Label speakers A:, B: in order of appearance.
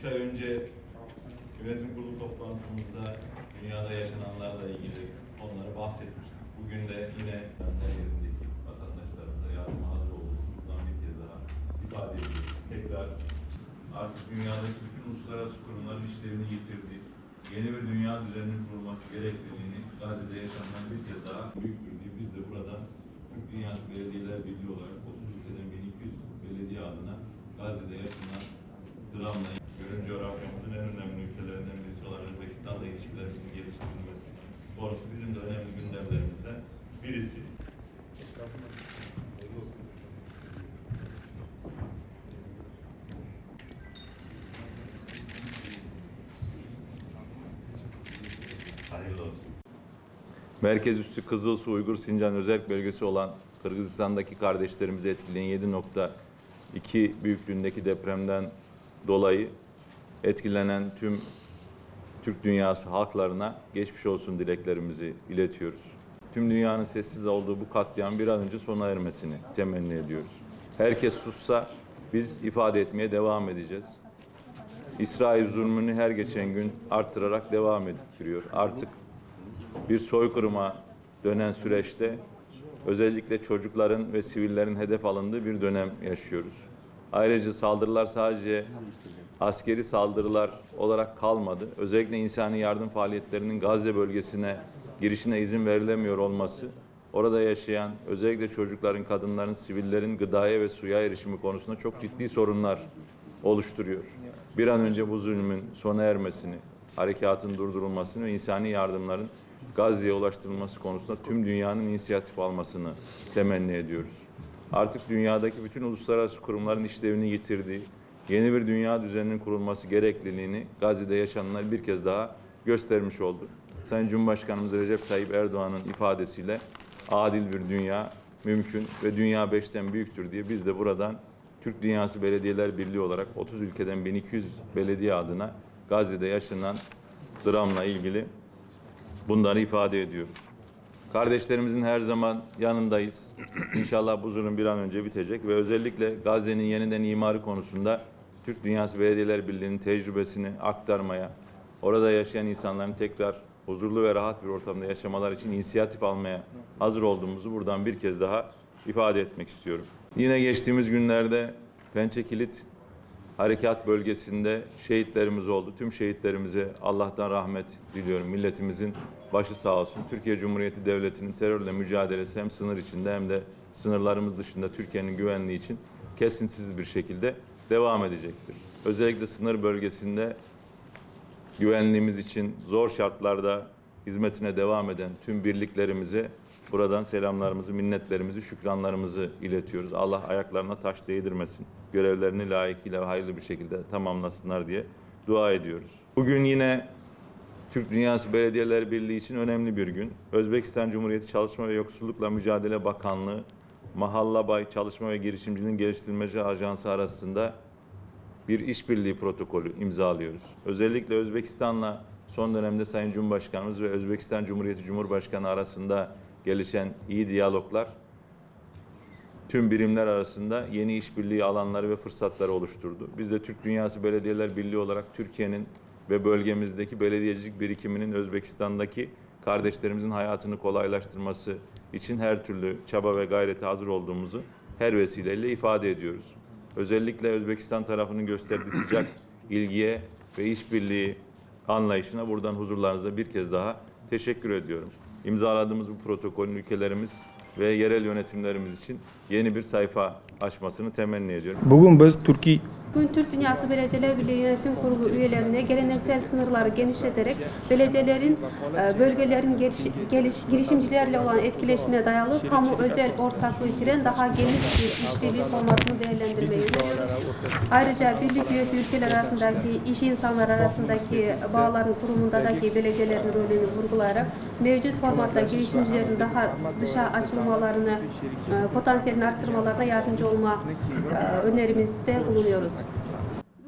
A: 3 ay önce yönetim kurulu toplantımızda dünyada yaşananlarla ilgili onları bahsetmiştik. Bugün de yine her yerindeki vatandaşlarımıza yardıma hazır olduğumuzdan bir kez daha ifade ediyoruz. Tekrar artık dünyadaki bütün uluslararası kurumların işlerini yitirdiği, yeni bir dünya düzeninin kurulması gerekliliğini Gazze'de yaşanan bir kez daha büyüktür diye biz de burada Türk Dünyası Belediyeler Birliği olarak 30 ülkeden 1200 belediye adına Gazze'de yaşanan dramla görün coğrafyamızın en önemli ülkelerinden birisi olan Özbekistan'la ilişkilerimizin geliştirilmesi konusu bizim de önemli gündemlerimizden birisi. Hayırlı olsun.
B: Merkez üssü Kızılsu Uygur Sincan Özerk Bölgesi olan Kırgızistan'daki kardeşlerimizi etkileyen 7.2 büyüklüğündeki depremden dolayı etkilenen tüm Türk dünyası halklarına geçmiş olsun dileklerimizi iletiyoruz. Tüm dünyanın sessiz olduğu bu katliam bir an önce sona ermesini temenni ediyoruz. Herkes sussa biz ifade etmeye devam edeceğiz. İsrail zulmünü her geçen gün arttırarak devam ettiriyor. Artık bir soykırıma dönen süreçte özellikle çocukların ve sivillerin hedef alındığı bir dönem yaşıyoruz. Ayrıca saldırılar sadece askeri saldırılar olarak kalmadı. Özellikle insani yardım faaliyetlerinin Gazze bölgesine girişine izin verilemiyor olması, orada yaşayan özellikle çocukların, kadınların, sivillerin gıdaya ve suya erişimi konusunda çok ciddi sorunlar oluşturuyor. Bir an önce bu zulmün sona ermesini, harekatın durdurulmasını ve insani yardımların Gazze'ye ulaştırılması konusunda tüm dünyanın inisiyatif almasını temenni ediyoruz. Artık dünyadaki bütün uluslararası kurumların işlevini yitirdiği, yeni bir dünya düzeninin kurulması gerekliliğini Gazze'de yaşananlar bir kez daha göstermiş oldu. Sayın Cumhurbaşkanımız Recep Tayyip Erdoğan'ın ifadesiyle adil bir dünya mümkün ve dünya beşten büyüktür diye biz de buradan Türk Dünyası Belediyeler Birliği olarak 30 ülkeden 1200 belediye adına Gazze'de yaşanan dramla ilgili bunları ifade ediyoruz. Kardeşlerimizin her zaman yanındayız. İnşallah bu zulüm bir an önce bitecek ve özellikle Gazze'nin yeniden imarı konusunda Türk Dünyası Belediyeler Birliği'nin tecrübesini aktarmaya, orada yaşayan insanların tekrar huzurlu ve rahat bir ortamda yaşamalar için inisiyatif almaya hazır olduğumuzu buradan bir kez daha ifade etmek istiyorum. Yine geçtiğimiz günlerde Pençe Kilit harekat bölgesinde şehitlerimiz oldu. Tüm şehitlerimize Allah'tan rahmet diliyorum. Milletimizin başı sağ olsun. Türkiye Cumhuriyeti Devleti'nin terörle mücadelesi hem sınır içinde hem de sınırlarımız dışında Türkiye'nin güvenliği için kesintisiz bir şekilde devam edecektir. Özellikle sınır bölgesinde güvenliğimiz için zor şartlarda hizmetine devam eden tüm birliklerimize buradan selamlarımızı, minnetlerimizi, şükranlarımızı iletiyoruz. Allah ayaklarına taş değdirmesin. Görevlerini layıkıyla ve hayırlı bir şekilde tamamlasınlar diye dua ediyoruz. Bugün yine Türk Dünyası Belediyeler Birliği için önemli bir gün. Özbekistan Cumhuriyeti Çalışma ve Yoksullukla Mücadele Bakanlığı, Mahallabay Çalışma ve Girişimciliğin Geliştirmeci Ajansı arasında bir işbirliği protokolü imzalıyoruz. Özellikle Özbekistan'la son dönemde Sayın Cumhurbaşkanımız ve Özbekistan Cumhuriyeti Cumhurbaşkanı arasında gelişen iyi diyaloglar tüm birimler arasında yeni işbirliği alanları ve fırsatları oluşturdu. Biz de Türk Dünyası Belediyeler Birliği olarak Türkiye'nin ve bölgemizdeki belediyecilik birikiminin Özbekistan'daki kardeşlerimizin hayatını kolaylaştırması için her türlü çaba ve gayrete hazır olduğumuzu her vesileyle ifade ediyoruz. Özellikle Özbekistan tarafının gösterdiği sıcak ilgiye ve işbirliği anlayışına buradan huzurlarınıza bir kez daha teşekkür ediyorum. İmzaladığımız bu protokolün ülkelerimiz ve yerel yönetimlerimiz için yeni bir sayfa açmasını temenni ediyorum.
C: Bugun biz Türkiye
D: Bugün Türk Dünyası Belediyeler Birliği Yönetim Kurulu üyelerine geleneksel sınırları genişleterek belediyelerin, e, bölgelerin geliş, geliş, girişimcilerle olan etkileşimine dayalı kamu özel ortaklığı içeren daha geniş bir işbirliği formatını değerlendirmeyi. Ayrıca birlik üyesi ülkeler arasındaki, iş insanları arasındaki bağların kurumundaki belediyelerin rolünü vurgulayarak mevcut formatta girişimcilerin daha dışa açılmalarını, e, potansiyelini arttırmalarına yardımcı olma e, önerimizde bulunuyoruz.